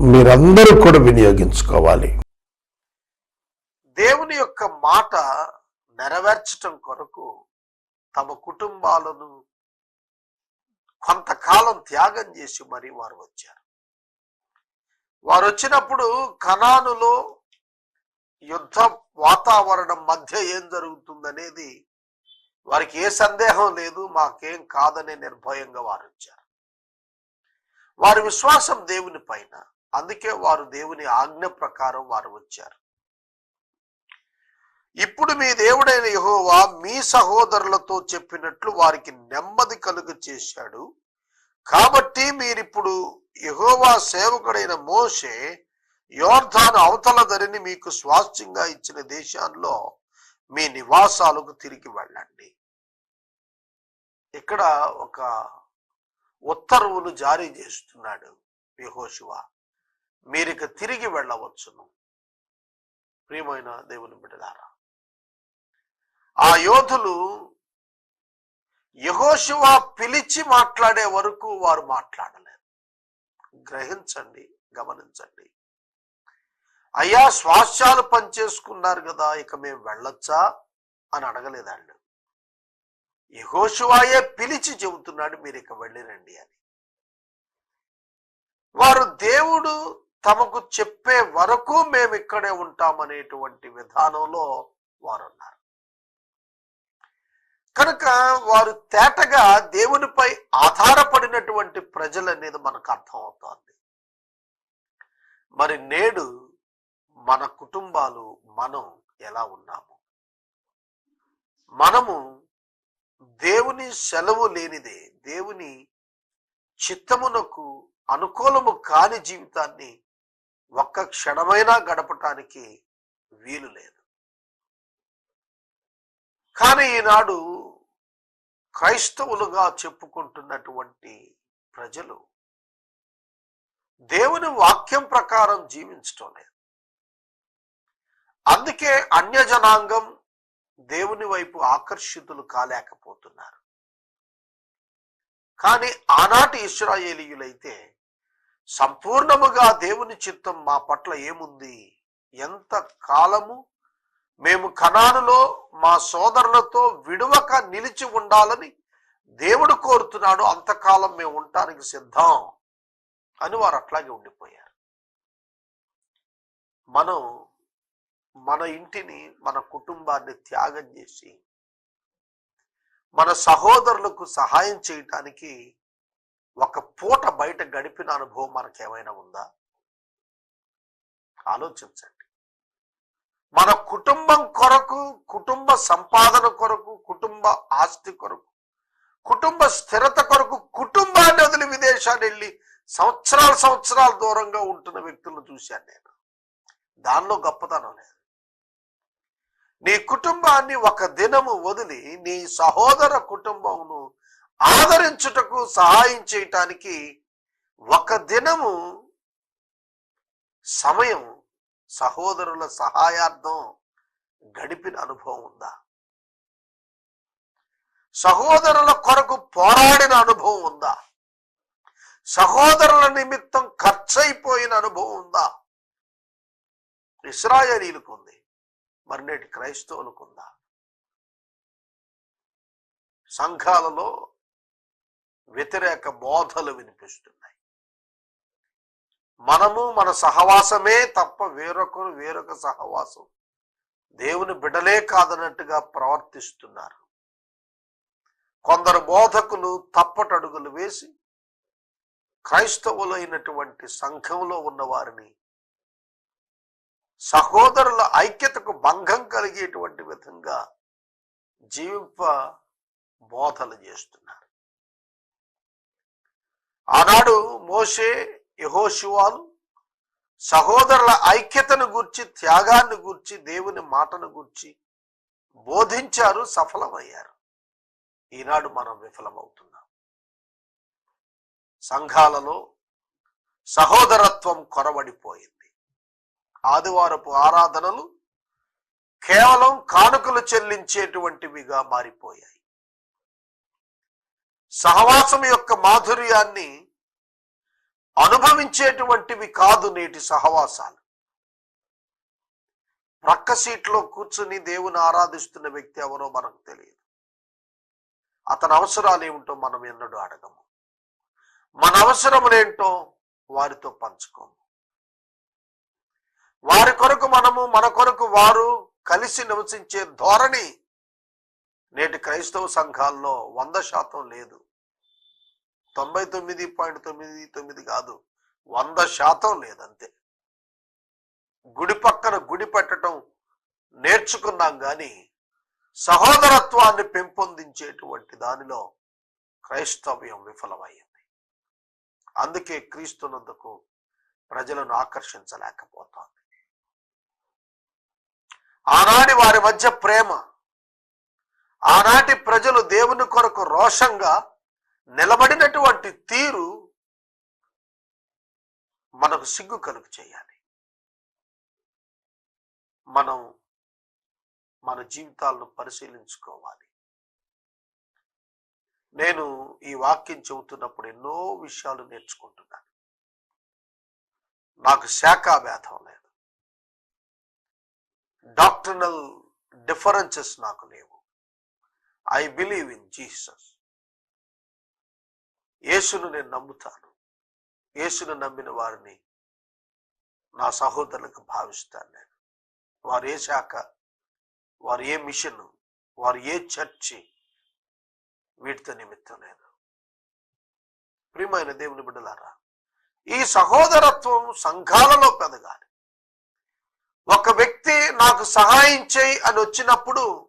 మీరందరూ కూడా వినియోగించుకోవాలి. దేవుని యొక్క మాట నెరవేర్చటం కొరకు తమ కుటుంబాలను కొంతకాలం త్యాగం చేసి మరి వారు వచ్చారు. వారు వచ్చినప్పుడు కనానులో యుద్ధ వాతావరణం మధ్య ఏం జరుగుతుందనేది వారికి ఏ సందేహం లేదు మాకేం కాదనే నిర్భయంగా వారు వచ్చారు. వారి విశ్వాసం దేవుని పైన. అందుకే వారు దేవుని ఆజ్ఞ ప్రకారం వారు వచ్చారు. ఇప్పుడు మీ దేవుడైన యహోవా మీ సహోదరులతో చెప్పినట్లు వారికి నెమ్మది కలుగు చేశాడు. కాబట్టి మీరిప్పుడు యహోవా సేవకుడైన మోషే యోర్ధాను అవతల ధరిని మీకు స్వాస్థ్యంగా ఇచ్చిన దేశాల్లో మీ నివాసాలకు తిరిగి వెళ్ళండి. ఇక్కడ ఒక ఉత్తర్వులు జారీ చేస్తున్నాడు యెహోషువ. మీరిక తిరిగి వెళ్ళవచ్చును. ప్రియమైన దేవుని బిడ్డలారా ఆ యోధులు యహోశివ పిలిచి మాట్లాడే వరకు వారు మాట్లాడలేదు. గ్రహించండి గమనించండి. అయ్యా స్వాస్యాలు పనిచేసుకున్నారు కదా ఇక మేము వెళ్ళొచ్చా అని అడగలేదు యహోశివాయే పిలిచి చెబుతున్నాడు మీరు ఇక వెళ్ళిరండి అని. వారు దేవుడు తమకు చెప్పే వరకు మేము ఇక్కడే ఉంటామనేటువంటి విధానంలో వారున్నారు. కనుక వారు తేటగా దేవునిపై ఆధారపడినటువంటి ప్రజలు అనేది మనకు అర్థమవుతోంది. మరి నేడు మన కుటుంబాలు మనం ఎలా ఉన్నాము? మనము దేవుని సెలవు లేనిదే దేవుని చిత్తమునకు అనుకూలము కాని జీవితాన్ని ఒక్క క్షణమైనా గడపటానికి వీలు లేదు. కానీ ఈనాడు క్రైస్తవులుగా చెప్పుకుంటున్నటువంటి ప్రజలు దేవుని వాక్యం ప్రకారం జీవించటం లేదు. అందుకే అన్య జనాంగం దేవుని వైపు ఆకర్షితులు కాలేకపోతున్నారు. కానీ ఆనాటి ఇస్రాయేలీయులైతే సంపూర్ణముగా దేవుని చిత్తం మా పట్ల ఏముంది? ఎంత కాలము? మేము కణానులో మా సోదరులతో విడువక నిలిచి ఉండాలని దేవుడు కోరుతున్నాడు. అంతకాలం మేము ఉండటానికి సిద్ధం అని వారు అట్లాగే ఉండిపోయారు. మనం మన ఇంటిని మన కుటుంబాన్ని త్యాగం చేసి మన సహోదరులకు సహాయం చేయటానికి ఒక పూట బయట గడిపిన అనుభవం మనకేమైనా ఉందా? ఆలోచించండి. మన కుటుంబం కొరకు కుటుంబ సంపాదన కొరకు కుటుంబ ఆస్తి కొరకు కుటుంబ స్థిరత కొరకు కుటుంబాన్ని వదిలి విదేశాలు వెళ్ళి సంవత్సరాల సంవత్సరాల దూరంగా ఉంటున్న వ్యక్తులను చూశాను నేను. దానిలో గొప్పతనం లేదు. నీ కుటుంబాన్ని ఒక దినము వదిలి నీ సహోదర కుటుంబమును ఆదరించుటకు సహాయం చేయటానికి ఒక దినము సమయం సహోదరుల సహాయార్థం గడిపిన అనుభవం ఉందా? సహోదరుల కొరకు పోరాడిన అనుభవం ఉందా? సహోదరుల నిమిత్తం ఖర్చయిపోయిన అనుభవం ఉందా? ఇస్రాయలీలకు ఉంది మరి నేటి క్రైస్తవులకు ఉందా? సంఘాలలో వ్యతిరేక బోధలు వినిపిస్తున్నాయి. మనము మన సహవాసమే తప్ప వేరొకరు వేరొక సహవాసం. దేవుని బిడలే కాదన్నట్టుగా ప్రవర్తిస్తున్నారు. కొందరు బోధకులు తప్పటడుగులు వేసి క్రైస్తవులైనటువంటి సంఘంలో ఉన్న వారిని సహోదరుల ఐక్యతకు భంగం కలిగేటువంటి విధంగా జీవింప బోధలు చేస్తున్నారు. ఆనాడు మోషే యహోశివాలు సహోదరుల ఐక్యతను గూర్చి త్యాగాన్ని గూర్చి దేవుని మాటను గూర్చి బోధించారు సఫలమయ్యారు. ఈనాడు మనం విఫలమవుతున్నాం. సంఘాలలో సహోదరత్వం కొరవడిపోయింది. ఆదివారపు ఆరాధనలు కేవలం కానుకలు చెల్లించేటువంటివిగా మారిపోయాయి. సహవాసం యొక్క మాధుర్యాన్ని అనుభవించేటువంటివి కాదు నేటి సహవాసాలు. ప్రక్క సీట్లో కూర్చుని దేవుని ఆరాధిస్తున్న వ్యక్తి ఎవరో మనకు తెలియదు. అతని అవసరాలు ఏమిటో మనం ఎన్నడూ అడగము. మన అవసరములేంటో వారితో పంచుకోము. వారి కొరకు మనము మన కొరకు వారు కలిసి నివసించే ధోరణి నేటి క్రైస్తవ సంఘాల్లో వంద శాతం లేదు. తొంభై తొమ్మిది పాయింట్ తొమ్మిది తొమ్మిది కాదు వంద శాతం లేదంతే. గుడి పక్కన గుడి పెట్టడం నేర్చుకున్నాం కానీ సహోదరత్వాన్ని పెంపొందించేటువంటి దానిలో క్రైస్తవ్యం విఫలమైంది. అందుకే క్రీస్తునందుకు ప్రజలను ఆకర్షించలేకపోతోంది ఆనాటి వారి మధ్య ప్రేమ ఆనాటి ప్రజలు దేవుని కొరకు రోషంగా నిలబడినటువంటి తీరు మనకు సిగ్గు కలుగు చేయాలి. మనం మన జీవితాలను పరిశీలించుకోవాలి. నేను ఈ వాక్యం చెబుతున్నప్పుడు ఎన్నో విషయాలు నేర్చుకుంటున్నాను. నాకు శాఖాభేదం లేదు. డాక్టర్నల్ డిఫరెన్సెస్ నాకు లేవు. ఐ బిలీవ్ ఇన్ జీసస్ యేసును నేను నమ్ముతాను. యేసును నమ్మిన వారిని నా సహోదరులకు భావిస్తాను నేను. వారు ఏ శాఖ వారు ఏ మిషన్ వారు ఏ చర్చి వీటితో నిమిత్తం లేదు ప్రియమైన దేవుని బిడ్డలారా ఈ సహోదరత్వం సంఘాలలో పెదగాలి. ఒక వ్యక్తి నాకు సహాయం చేయి అని వచ్చినప్పుడు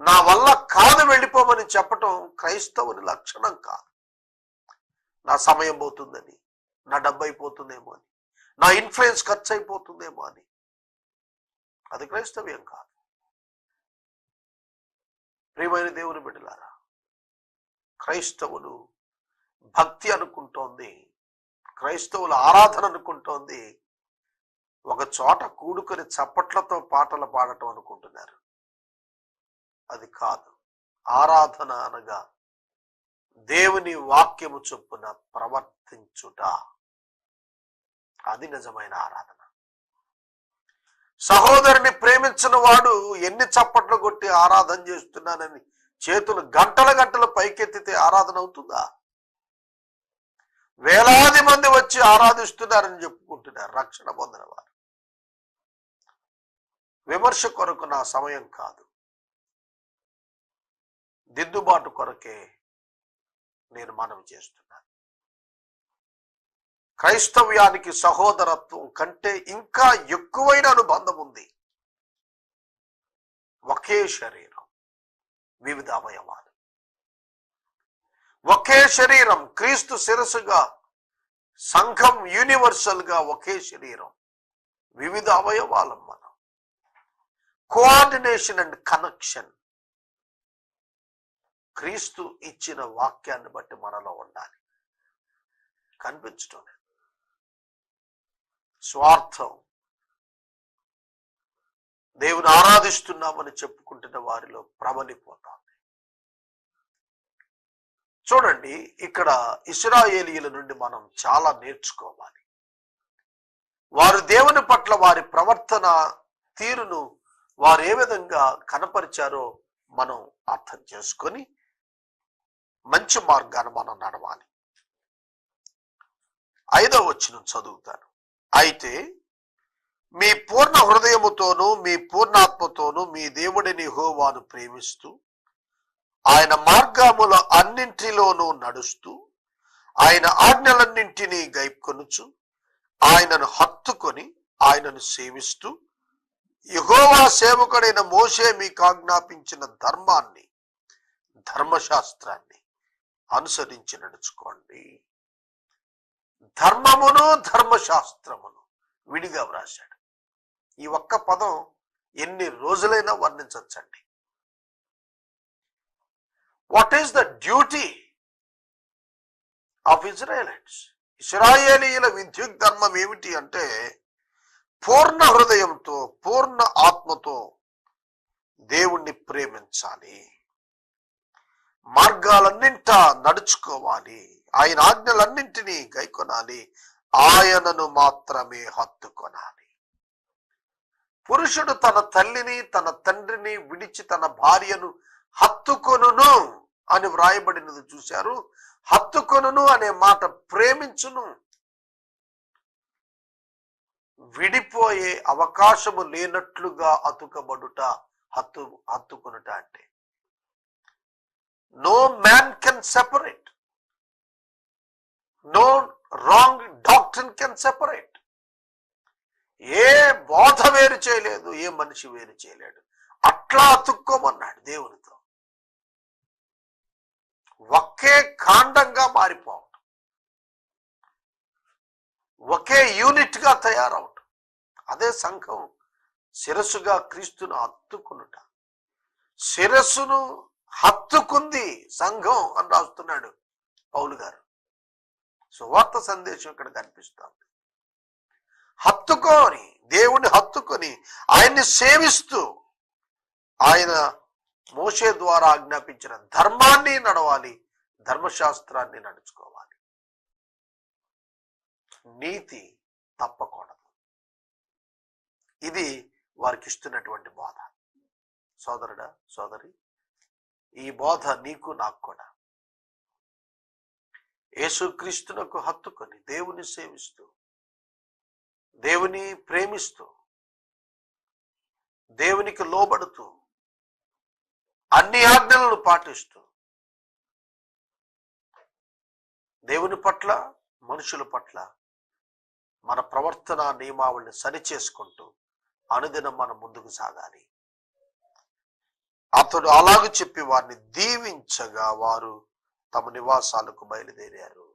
నా వల్ల కాదు వెళ్ళిపోమని చెప్పటం క్రైస్తవుని లక్షణం కాదు. నా సమయం పోతుందని నా డబ్బు అయిపోతుందేమో అని నా ఇన్ఫ్లుయెన్స్ ఖర్చు అయిపోతుందేమో అని. అది క్రైస్తవ్యం కాదు. ప్రియమైన దేవుని బిడ్డలారా క్రైస్తవులు భక్తి అనుకుంటోంది క్రైస్తవుల ఆరాధన అనుకుంటోంది ఒక చోట కూడుకొని చప్పట్లతో పాటలు పాడటం అనుకుంటున్నారు. అది కాదు. ఆరాధన అనగా దేవుని వాక్యము చొప్పున ప్రవర్తించుట. అది నిజమైన ఆరాధన. సహోదరుని ప్రేమించిన వాడు ఎన్ని చప్పట్లు కొట్టి ఆరాధన చేస్తున్నానని చేతులు గంటల గంటలు పైకెత్తితే ఆరాధన అవుతుందా? వేలాది మంది వచ్చి ఆరాధిస్తున్నారని చెప్పుకుంటున్నారు. రక్షణ పొందిన వారు. విమర్శ కొరకు నా సమయం కాదు. దిద్దుబాటు కొరకే నేను మనవి చేస్తున్నాను. క్రైస్తవ్యానికి సహోదరత్వం కంటే ఇంకా ఎక్కువైన అనుబంధం ఉంది. ఒకే శరీరం వివిధ అవయవాలు. ఒకే శరీరం క్రీస్తు శిరస్సుగా సంఘం యూనివర్సల్గా ఒకే శరీరం వివిధ అవయవాలం మనం. కోఆర్డినేషన్ అండ్ కనెక్షన్ క్రీస్తు ఇచ్చిన వాక్యాన్ని బట్టి మనలో ఉండాలి. కనిపించటం స్వార్థం. దేవుని ఆరాధిస్తున్నామని చెప్పుకుంటున్న వారిలో ప్రబలిపోతాం చూడండి ఇక్కడ ఇస్రాయేలీల నుండి మనం చాలా నేర్చుకోవాలి. వారు దేవుని పట్ల వారి ప్రవర్తన తీరును వారు ఏ విధంగా కనపరిచారో మనం అర్థం చేసుకొని మంచి మార్గాన్ని మనం నడవాలి. ఐదవ వచ్చిన చదువుతాను. అయితే మీ పూర్ణ హృదయముతోనూ మీ పూర్ణాత్మతోనూ మీ దేవుడిని హోవాను ప్రేమిస్తూ ఆయన మార్గముల అన్నింటిలోనూ నడుస్తూ ఆయన ఆజ్ఞలన్నింటినీ గైకొనుచు ఆయనను హత్తుకొని ఆయనను సేవిస్తూ యహోవా సేవకుడైన మోషే మీకు ఆజ్ఞాపించిన ధర్మాన్ని ధర్మశాస్త్రాన్ని అనుసరించి నడుచుకోండి. ధర్మమును ధర్మశాస్త్రమును విడిగా వ్రాశాడు. ఈ ఒక్క పదం ఎన్ని రోజులైనా వర్ణించవచ్చండి what is the duty of Israelites? ఇస్రాయేలీల విద్యుత్ ధర్మం ఏమిటి అంటే పూర్ణ హృదయంతో పూర్ణ ఆత్మతో దేవుణ్ణి ప్రేమించాలి. మార్గాలన్నింట నడుచుకోవాలి. ఆయన ఆజ్ఞలన్నింటినీ గైకొనాలి. ఆయనను మాత్రమే హత్తుకొనాలి. పురుషుడు తన తల్లిని తన తండ్రిని విడిచి తన భార్యను హత్తుకొనును అని వ్రాయబడినది చూశారు. హత్తుకొనును అనే మాట ప్రేమించును. విడిపోయే అవకాశము లేనట్లుగా అతుకబడుట హత్తు హత్తుకొనుట అంటే. No man can separate no wrong doctor can separate a బోధ వేరు చేయలేదు ఏ మనిషి వేరు చేయలేడు. అట్లా అతుక్కోమన్నాడు దేవునితో. ఒకే కాండంగా మారిపోవటం. ఒకే యూనిట్గా తయారవటం. అదే సంఘం శిరస్సుగా క్రీస్తును అత్తుకునుట. శిరస్సును హత్తుకుంది సంఘం అని రాస్తున్నాడు పౌలు గారు. సువార్త సందేశం ఇక్కడ కనిపిస్తోంది. హత్తుకొని దేవుణ్ణి హత్తుకొని ఆయన్ని సేవిస్తూ ఆయన మోసే ద్వారా ఆజ్ఞాపించిన ధర్మాన్ని నడవాలి ధర్మశాస్త్రాన్ని నడుచుకోవాలి. నీతి తప్పకూడదు. ఇది వారికి ఇస్తున్నటువంటి బోధ. సోదరుడా సోదరి ఈ బోధ నీకు నాకు కూడా. యేసుక్రీస్తునకు హత్తుకొని దేవుని సేవిస్తూ దేవుని ప్రేమిస్తూ దేవునికి లోబడుతూ అన్ని ఆజ్ఞలను పాటిస్తూ దేవుని పట్ల మనుషుల పట్ల మన ప్రవర్తన నియమావళిని సరిచేసుకుంటూ అనుదినం మనం ముందుకు సాగాలి. అతడు అలాగ చెప్పి వారిని దీవించగా వారు తమ నివాసాలకు బయలుదేరారు.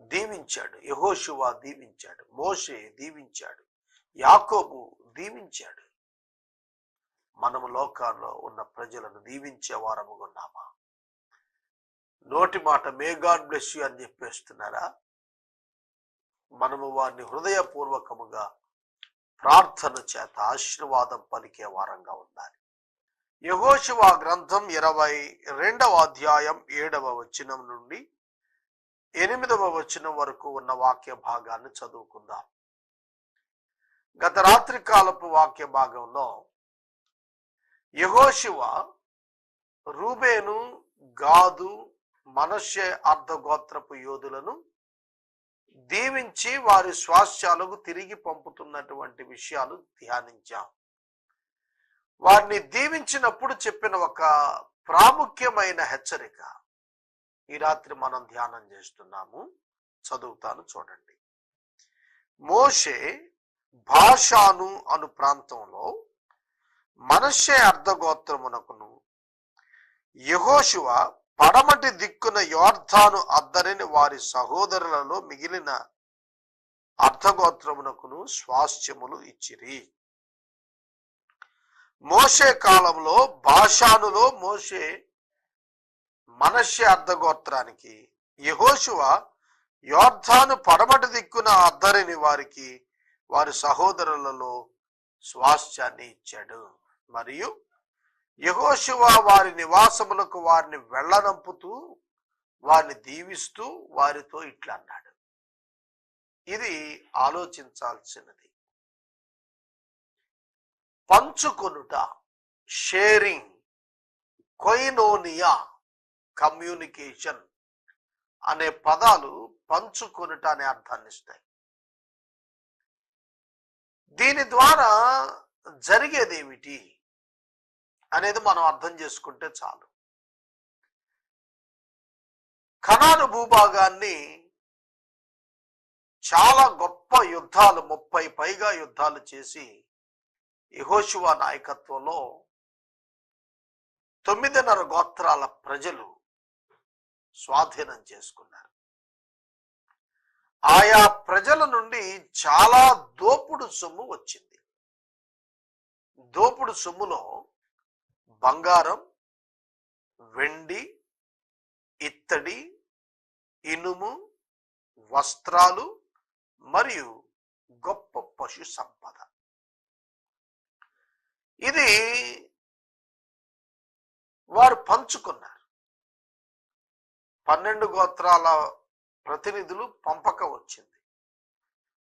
దీవించాడు. యహోషువా దీవించాడు. మోషే దీవించాడు. యాకోబు దీవించాడు. మనము లోకాల్లో ఉన్న ప్రజలను దీవించే వారముగా ఉన్నామా? నోటి మాట మే గాడ్ బ్లెస్ యూ అని చెప్పేస్తున్నారా? మనము వారిని హృదయపూర్వకముగా ప్రార్థన చేత ఆశీర్వాదం పలికే వారంగా ఉండాలి. యహోశివ గ్రంథం ఇరవై రెండవ అధ్యాయం ఏడవ వచనం నుండి ఎనిమిదవ వచనం వరకు ఉన్న వాక్య భాగాన్ని చదువుకుందాం. గత రాత్రి కాలపు వాక్య భాగంలో యహోశివ రూబేను గాదు మనషే అర్ధగోత్రపు యోధులను దీవించి వారి స్వాస్థ్యాలకు తిరిగి పంపుతున్నటువంటి విషయాలు ధ్యానించాం. వారిని దీవించినప్పుడు చెప్పిన ఒక ప్రాముఖ్యమైన హెచ్చరిక. ఈ రాత్రి మనం ధ్యానం చేస్తున్నాము. చదువుతాను చూడండి. మోషే భాషాను అను ప్రాంతంలో మనషే అర్ధగోత్రమునకును యహోశివ పడమటి దిక్కున యోర్ధాను అద్దరిని వారి సహోదరులలో మిగిలిన అర్ధగోత్రమునకును స్వాస్థ్యములు ఇచ్చిరి. మోషే కాలంలో భాషానులో మోషే మనష్య అర్ధగోత్రానికి యహోశువ యోర్ధాను పడమటి దిక్కున అద్దరిని వారికి వారి సహోదరులలో స్వాస్థ్యాన్ని ఇచ్చాడు. మరియు యహోశివ వారి నివాసములకు వారిని వెళ్ళనంపుతూ వారిని దీవిస్తూ వారితో ఇట్లా అన్నాడు ఇది ఆలోచించాల్సినది. పంచుకొనుట షేరింగ్ కొయినోనియా కమ్యూనికేషన్ అనే పదాలు పంచుకొనుట అనే అర్థాన్ని ఇస్తాయి. దీని ద్వారా జరిగేది ఏమిటి అనేది మనం అర్థం చేసుకుంటే చాలు. కణాను భూభాగాన్ని చాలా గొప్ప యుద్ధాలు ముప్పై పైగా యుద్ధాలు చేసి యహోశివ నాయకత్వంలో తొమ్మిదిన్నర గోత్రాల ప్రజలు స్వాధీనం చేసుకున్నారు. ఆయా ప్రజల నుండి చాలా దోపుడు సొమ్ము వచ్చింది. దోపుడు సొమ్ములో బంగారం వెండి ఇత్తడి ఇనుము వస్త్రాలు మరియు గొప్ప పశు సంపద. ఇది వారు పంచుకున్నారు. పన్నెండు గోత్రాల ప్రతినిధులు పంపక వచ్చింది.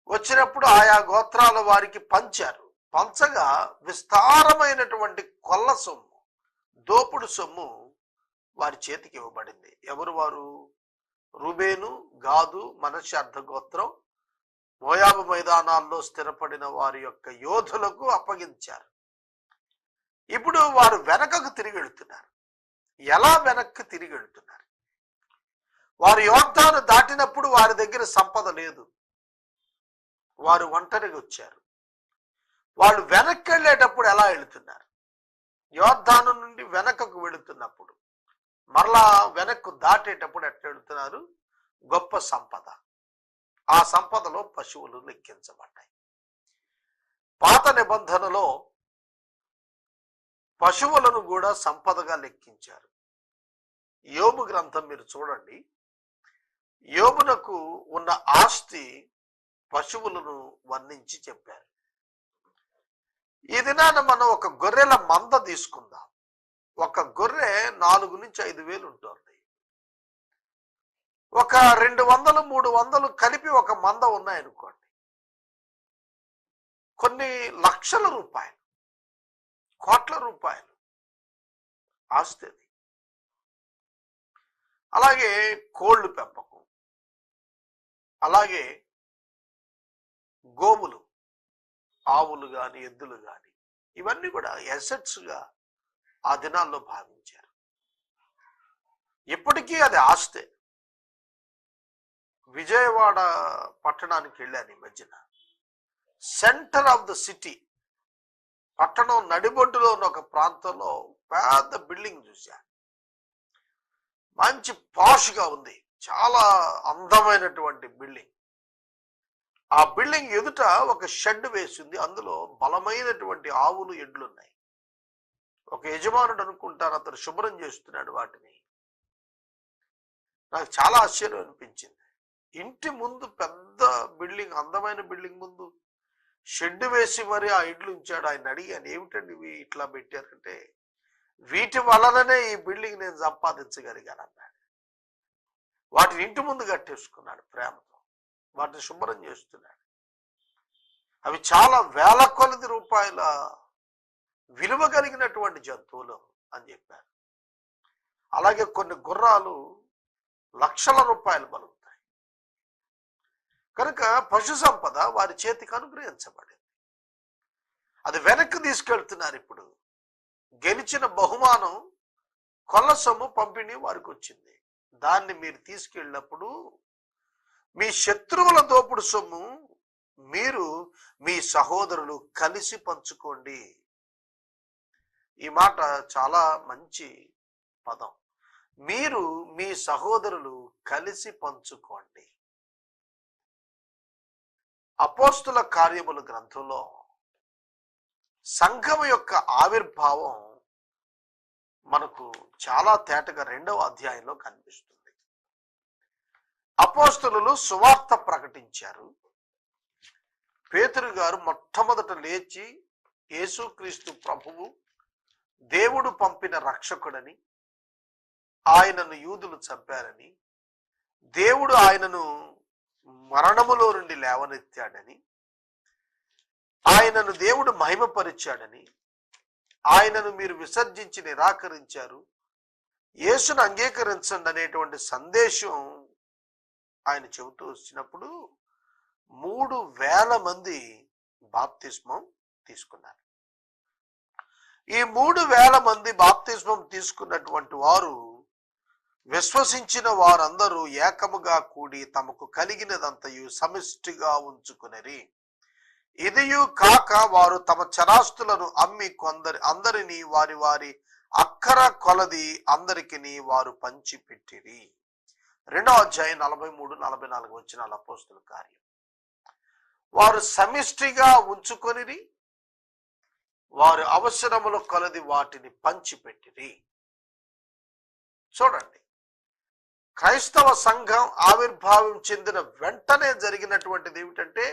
వచ్చినప్పుడు ఆయా గోత్రాల వారికి పంచారు. పంచగా విస్తారమైనటువంటి కొల్ల సొమ్ము దోపుడు సొమ్ము వారి చేతికి ఇవ్వబడింది. ఎవరు వారు? రుబేను గాదు మనశ్శార్థ గోత్రం మోయాబు మైదానాల్లో స్థిరపడిన వారి యొక్క యోధులకు అప్పగించారు. ఇప్పుడు వారు వెనకకు తిరిగి వెళుతున్నారు. ఎలా వెనక్కి తిరిగి వెళుతున్నారు? వారు యోర్ధాను దాటినప్పుడు వారి దగ్గర సంపద లేదు. వారు ఒంటరిగా వచ్చారు. వాళ్ళు వెనక్కి వెళ్ళేటప్పుడు ఎలా వెళుతున్నారు? యోర్ధాను నుండి వెనకకు వెళుతున్నప్పుడు మరలా వెనక్కు దాటేటప్పుడు ఎట్లా వెళుతున్నారు? గొప్ప సంపద. ఆ సంపదలో పశువులు లెక్కించబడ్డాయి. పాత నిబంధనలో పశువులను కూడా సంపదగా లెక్కించారు. యోబు గ్రంథం మీరు చూడండి. యోబునకు ఉన్న ఆస్తి పశువులను వర్ణించి చెప్పారు. ఈ దినాన మనం ఒక గొర్రెల మంద తీసుకుందాం. ఒక గొర్రె నాలుగు నుంచి ఐదు వేలు ఉంటుంది. ఒక రెండు వందలు మూడు వందలు కలిపి ఒక మంద ఉన్నాయనుకోండి. కొన్ని లక్షల రూపాయలు. కోట్ల రూపాయలు ఆస్తి అది. అలాగే కోళ్ళు పెంపకం. అలాగే గోవులు ఆవులు కానీ ఎద్దులు కానీ ఇవన్నీ కూడా ఎసెట్స్గా ఆ దినాల్లో భావించారు. ఇప్పటికీ అది ఆస్తే. విజయవాడ పట్టణానికి వెళ్ళాను ఈ మధ్యన. సెంటర్ ఆఫ్ ద సిటీ పట్టణం నడిబొడ్డులో ఉన్న ఒక ప్రాంతంలో పెద్ద బిల్డింగ్ చూశా. మంచి పాష్గా ఉంది. చాలా అందమైనటువంటి బిల్డింగ్. ఆ బిల్డింగ్ ఎదుట ఒక షెడ్ వేసింది. అందులో బలమైనటువంటి ఆవులు ఎడ్లు ఉన్నాయి ఒక యజమానుడు అనుకుంటారు అతను శుభ్రం చేస్తున్నాడు వాటిని. నాకు చాలా ఆశ్చర్యం అనిపించింది. ఇంటి ముందు పెద్ద బిల్డింగ్ అందమైన బిల్డింగ్ ముందు షెడ్ వేసి మరి ఆ ఇడ్లు ఉంచాడు. ఆయన అడిగాను ఏమిటండి ఇవి ఇట్లా పెట్టారంటే? వీటి వలననే ఈ బిల్డింగ్ నేను సంపాదించగలిగాను అన్నాడు. వాటిని ఇంటి ముందు కట్టేసుకున్నాడు ప్రేమతో. వాటిని శుభ్రం చేస్తున్నాడు. అవి చాలా వేల కొలది రూపాయల విలువ కలిగినటువంటి జంతువులు అని చెప్పారు. అలాగే కొన్ని గుర్రాలు లక్షల రూపాయలు బలుగుతాయి కనుక పశు సంపద వారి చేతికి అనుగ్రహించబడింది. అది వెనక్కి తీసుకెళ్తున్నారు ఇప్పుడు. గెలిచిన బహుమానం కొల్ల సొమ్ము పంపిణీ వారికి వచ్చింది. దాన్ని మీరు తీసుకెళ్ళినప్పుడు మీ శత్రువుల దోపుడు సొమ్ము మీరు మీ సహోదరులు కలిసి పంచుకోండి. ఈ మాట చాలా మంచి పదం. మీరు మీ సహోదరులు కలిసి పంచుకోండి. అపోస్తుల కార్యముల గ్రంథంలో సంఘం యొక్క ఆవిర్భావం మనకు చాలా తేటగా రెండవ అధ్యాయంలో కనిపిస్తుంది. అపోస్తులు సువార్త ప్రకటించారు. పేతురు గారు మొట్టమొదట లేచి యేసుక్రీస్తు ప్రభువు దేవుడు పంపిన రక్షకుడని ఆయనను యూదులు చంపారని దేవుడు ఆయనను మరణములో నుండి లేవనెత్తాడని ఆయనను దేవుడు మహిమపరిచాడని ఆయనను మీరు విసర్జించి నిరాకరించారు యేసును అంగీకరించండి అనేటువంటి సందేశం ఆయన చెబుతూ వచ్చినప్పుడు మూడు వేల మంది బాప్తిస్మం తీసుకున్నారు. ఈ మూడు వేల మంది బాప్తిస్మం తీసుకున్నటువంటి వారు విశ్వసించిన వారందరూ ఏకముగా కూడి తమకు కలిగినదంతయు సమిష్టిగా ఉంచుకునరి. ఇదియు కాక వారు తమ చరాస్తులను అమ్మి కొందరి అందరినీ వారి వారి అక్కర కొలది అందరికి వారు పంచిపెట్టిరి. రెండో అధ్యాయం నలభై మూడు నలభై నాలుగు వచ్చిన అపోస్తుల కార్యం. వారు సమిష్టిగా ఉంచుకొనిరి వారు అవసరముల కొలది వాటిని పంచిపెట్టిరి. చూడండి క్రైస్తవ సంఘం ఆవిర్భావం చెందిన వెంటనే జరిగినటువంటిది ఏమిటంటే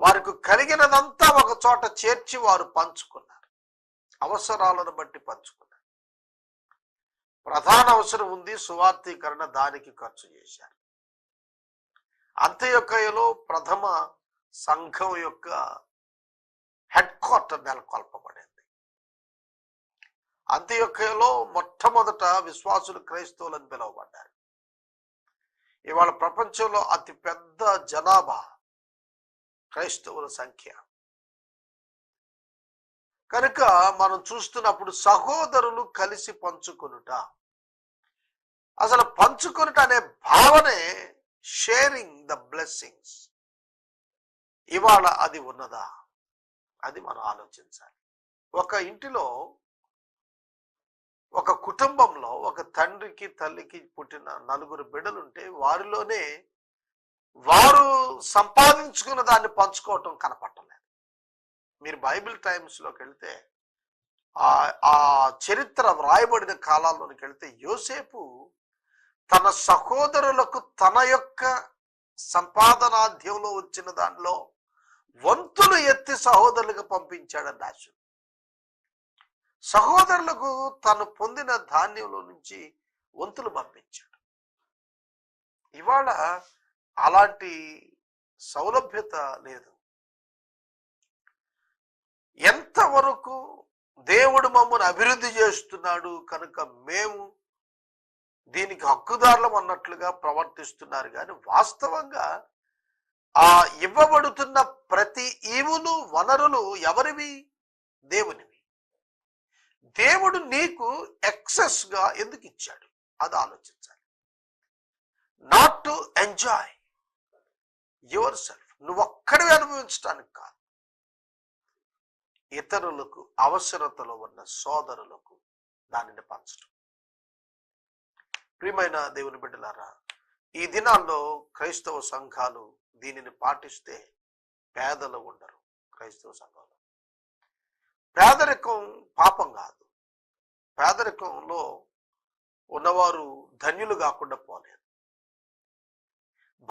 వారికి కలిగినదంతా ఒక చోట చేర్చి వారు పంచుకున్నారు. అవసరాలను బట్టి పంచుకున్నారు. ప్రధాన అవసరం ఉంది సువార్థీకరణ దానికి ఖర్చు చేశారు. అంత్యొక్కయలో ప్రథమ సంఘం యొక్క హెడ్ క్వార్టర్ నెలకొల్పబడింది. అంత్యొక్కయలో మొట్టమొదట విశ్వాసులు క్రైస్తవులని పిలువబడ్డారు. ఇవాళ ప్రపంచంలో అతి పెద్ద జనాభా క్రైస్తవుల సంఖ్య. కనుక మనం చూస్తున్నప్పుడు సహోదరులు కలిసి పంచుకొనుట. అసలు పంచుకొనుట అనే భావనే షేరింగ్ ద బ్లెస్సింగ్స్ ఇవాళ అది ఉన్నదా? అది మనం ఆలోచించాలి. ఒక ఇంటిలో ఒక కుటుంబంలో ఒక తండ్రికి తల్లికి పుట్టిన నలుగురు బిడ్డలుంటే వారిలోనే వారు సంపాదించుకున్న దాన్ని పంచుకోవటం కనపడలేదు మీరు బైబిల్ టైమ్స్లోకి వెళ్తే ఆ ఆ చరిత్ర వ్రాయబడిన కాలాల్లోనికి వెళ్తే యోసేపు తన సహోదరులకు తన యొక్క సంపాదనాధ్యంలో వచ్చిన దానిలో వంతులు ఎత్తి సహోదరులకు పంపించాడని రాశు సహోదరులకు తను పొందిన ధాన్యంలో నుంచి వంతులు పంపించాడు. ఇవాళ అలాంటి సౌలభ్యత లేదు. ఎంతవరకు దేవుడు మమ్మల్ని అభివృద్ధి చేస్తున్నాడు కనుక మేము దీనికి హక్కుదారులం అన్నట్లుగా ప్రవర్తిస్తున్నారు. కానీ వాస్తవంగా ఆ ఇవ్వబడుతున్న ప్రతి ఈవులు వనరులు ఎవరివి? దేవుని. దేవుడు నీకు ఎక్సెస్గా ఎందుకు ఇచ్చాడు? అది ఆలోచించాలి. Not to enjoy yourself నువ్వు ఒక్కడివి అనుభవించడానికి కాదు. ఇతరులకు అవసరతలో ఉన్న సోదరులకు దానిని పంచడం. ప్రియమైన దేవుని బిడ్డలారా ఈ దినాల్లో క్రైస్తవ సంఘాలు దీనిని పాటిస్తే పేదలు ఉండరు. క్రైస్తవ సంఘాలు. పేదరికం పాపం కాదు. పేదరికంలో ఉన్నవారు ధన్యులు కాకుండా పోలేదు.